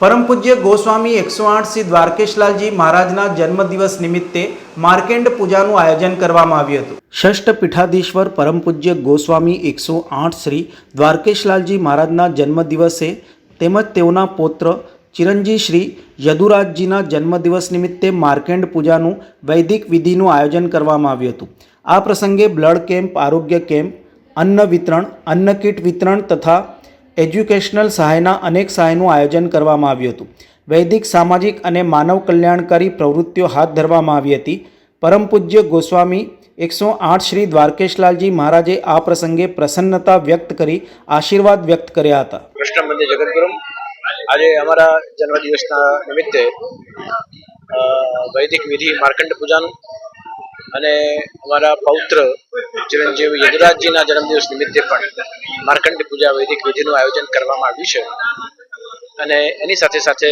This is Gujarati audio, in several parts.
પરમ પૂજ્ય ગોસ્વામી એકસો આઠ શ્રી દ્વારકેશલાલજી મહારાજના જન્મદિવસ નિમિત્તે માર્કેન્ડ પૂજાનું આયોજન કરવામાં આવ્યું હતું. ષષ્ઠ પીઠાધીશ્વર પરમ પૂજ્ય ગોસ્વામી એકસો આઠ શ્રી દ્વારકેશલાલજી મહારાજના જન્મદિવસે તેમજ તેઓના પૌત્ર ચિરંજી શ્રી યદુરાજજીના જન્મદિવસ નિમિત્તે માર્કેન્ડ પૂજાનું વૈદિક વિધિનું આયોજન કરવામાં આવ્યું હતું. આ પ્રસંગે બ્લડ કેમ્પ, આરોગ્ય કેમ્પ, અન્ન વિતરણ અન્ન કીટ વિતરણ તથા એજ્યુકેશનલ સહાયના અનેક સહાયનું આયોજન કરવામાં આવ્યું હતું. વૈદિક, સામાજિક અને માનવ કલ્યાણકારી પ્રવૃત્તિઓ હાથ ધરવામાં આવી હતી. પરમ પૂજ્ય ગોસ્વામી એકસો આઠ શ્રી દ્વારકેશલાલજી મહારાજે આ પ્રસંગે પ્રસન્નતા વ્યક્ત કરી, આશીર્વાદ વ્યક્ત કર્યા હતા. કૃષ્ણ મંદિર જગતગુરુ આજે અમારા જન્મદિવસના નિમિત્તે વૈદિક વિધિ માર્કંડ પૂજાનું અને અમારા પૌત્ર ચિરંજીવ યદુરાજજીના જન્મદિવસ નિમિત્તે પણ માર્કંડ પૂજા વૈદિક વિધિનું આયોજન કરવામાં આવ્યું છે. અને એની સાથે સાથે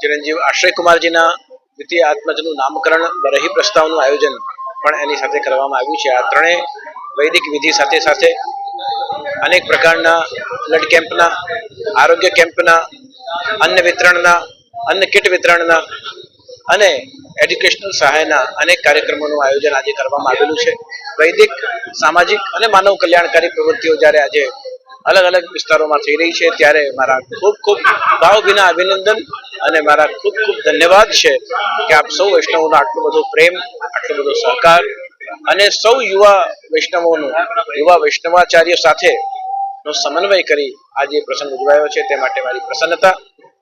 ચિરંજીવ આશ્રયકુમારજીના દ્વિતીય આત્મજનું નામકરણ બરહી પ્રસ્તાવનું આયોજન પણ એની સાથે કરવામાં આવ્યું છે. આ ત્રણેય વૈદિક વિધિ સાથે સાથે અનેક પ્રકારના બ્લડ કેમ્પના, આરોગ્ય કેમ્પના, અન્ન વિતરણના, અન્ન કીટ વિતરણના અને એડ્યુકેશનલ સહાયના અનેક કાર્યક્રમોનું આયોજન આજે કરવામાં આવેલું છે. વૈદિક, સામાજિક અને માનવ કલ્યાણકારી પ્રવૃત્તિઓ જ્યારે આજે અલગ અલગ વિસ્તારોમાં થઈ રહી છે, ત્યારે મારા ખૂબ ખૂબ ભાવભીના અભિનંદન અને મારા ખૂબ ખૂબ ધન્યવાદ છે કે આપ સૌ વૈષ્ણવોનો આટલો બધો પ્રેમ, આટલો બધો સહકાર અને સૌ યુવા વૈષ્ણવોનું, યુવા વૈષ્ણવાચાર્ય સાથે નો સમન્વય કરી આજે પ્રસંગ ઉજવાયો છે. તે માટે મારી પ્રસન્નતા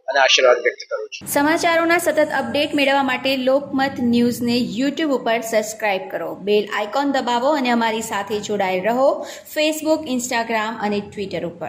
અને આશીર્વાદ વ્યક્ત કરું છું. સમાચારોના સતત અપડેટ મેળવવા માટે લોકમત ન્યૂઝને યુટ્યુબ ઉપર સબસ્ક્રાઇબ કરો. બેલ આઇકોન દબાવો અને અમારી સાથે જોડાયેલ રહો. ફેસબુક ઇન્સ્ટાગ્રામ અને ટ્વિટર ઉપર.